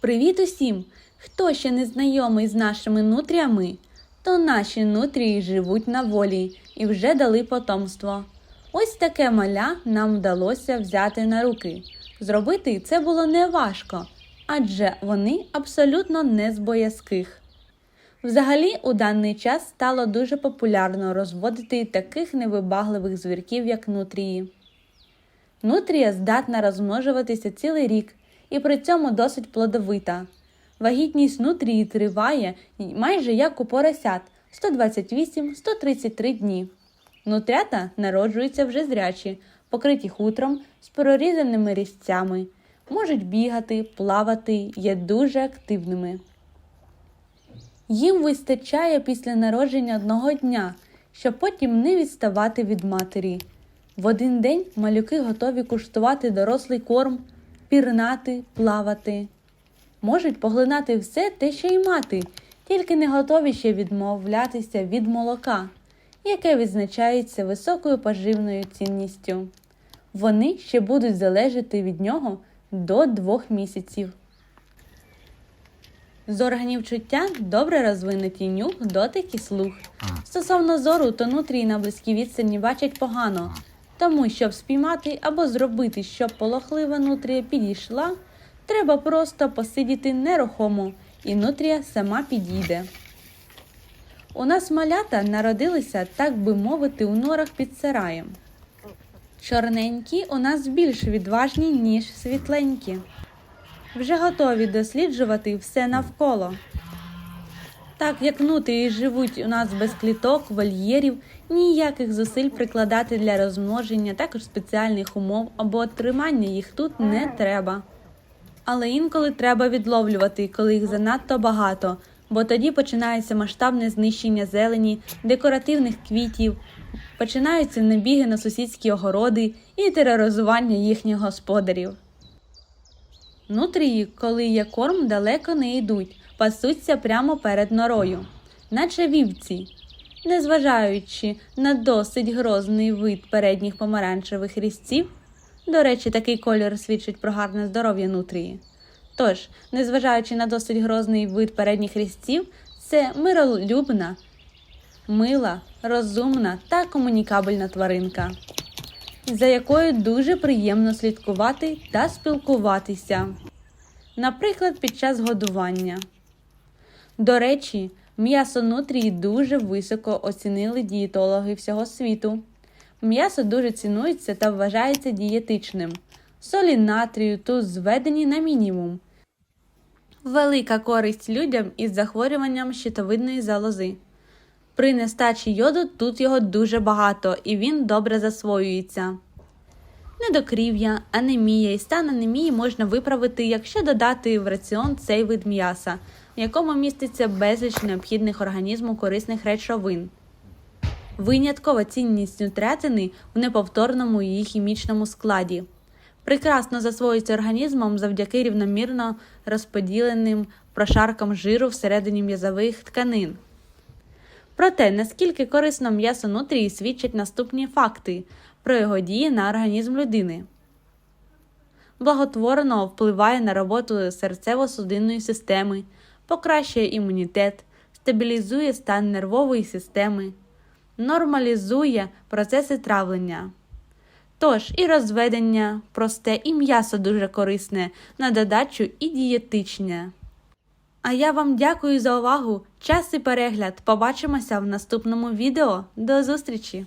Привіт усім! Хто ще не знайомий з нашими нутріями, то наші нутрії живуть на волі і вже дали потомство. Ось таке маля нам вдалося взяти на руки. Зробити це було неважко, адже вони абсолютно не з боязких. Взагалі, у даний час стало дуже популярно розводити таких невибагливих звірків, як нутрії. Нутрія здатна розмножуватися цілий рік і при цьому досить плодовита. Вагітність нутрії триває майже як у поросят 128-133 дні. Нутрята народжуються вже зрячі, покриті хутром з прорізаними різцями, можуть бігати, плавати, є дуже активними. Їм вистачає після народження одного дня, щоб потім не відставати від матері. В один день малюки готові куштувати дорослий корм, пірнати, плавати. Можуть поглинати все те, що й мати, тільки не готові ще відмовлятися від молока, яке відзначається високою поживною цінністю. Вони ще будуть залежати від нього до двох місяців. З органів чуття добре розвинуті нюх, дотик і слух. Стосовно зору, то нутрії на близькій відстані бачать погано, тому щоб спіймати або зробити, щоб полохлива нутрія підійшла, треба просто посидіти нерухомо, і нутрія сама підійде. У нас малята народилися, так би мовити, у норах під сараєм. Чорненькі у нас більш відважні, ніж світленькі. Вже готові досліджувати все навколо. Так як нутрії живуть у нас без кліток, вольєрів, ніяких зусиль прикладати для розмноження, також спеціальних умов або тримання їх тут не треба. Але інколи треба відловлювати, коли їх занадто багато, бо тоді починається масштабне знищення зелені, декоративних квітів, починаються набіги на сусідські огороди і тероризування їхніх господарів. Нутрії, коли є корм, далеко не йдуть, пасуться прямо перед норою, наче вівці. Незважаючи на досить грозний вид передніх помаранчевих різців, до речі, такий кольор свідчить про гарне здоров'я нутрії. Тож, незважаючи на досить грозний вид передніх різців, це миролюбна, мила, розумна та комунікабельна тваринка, за якою дуже приємно слідкувати та спілкуватися, наприклад, під час годування. До речі, м'ясо нутрії дуже високо оцінили дієтологи всього світу. М'ясо дуже цінується та вважається дієтичним. Солі натрію тут зведені на мінімум. Велика користь людям із захворюванням щитовидної залози. При нестачі йоду тут його дуже багато і він добре засвоюється. Недокрів'я, анемія і стан анемії можна виправити, якщо додати в раціон цей вид м'яса, в якому міститься безліч необхідних організму корисних речовин. Виняткова цінність нутрятини в неповторному її хімічному складі. Прекрасно засвоюється організмом завдяки рівномірно розподіленим прошаркам жиру всередині м'язових тканин. Проте, наскільки корисно м'ясо нутрії свідчать наступні факти про його дії на організм людини. Благотворно впливає на роботу серцево-судинної системи, покращує імунітет, стабілізує стан нервової системи, нормалізує процеси травлення. Тож і розведення просте, і м'ясо дуже корисне, на додачу і дієтичне. А я вам дякую за увагу, час і перегляд. Побачимося в наступному відео. До зустрічі!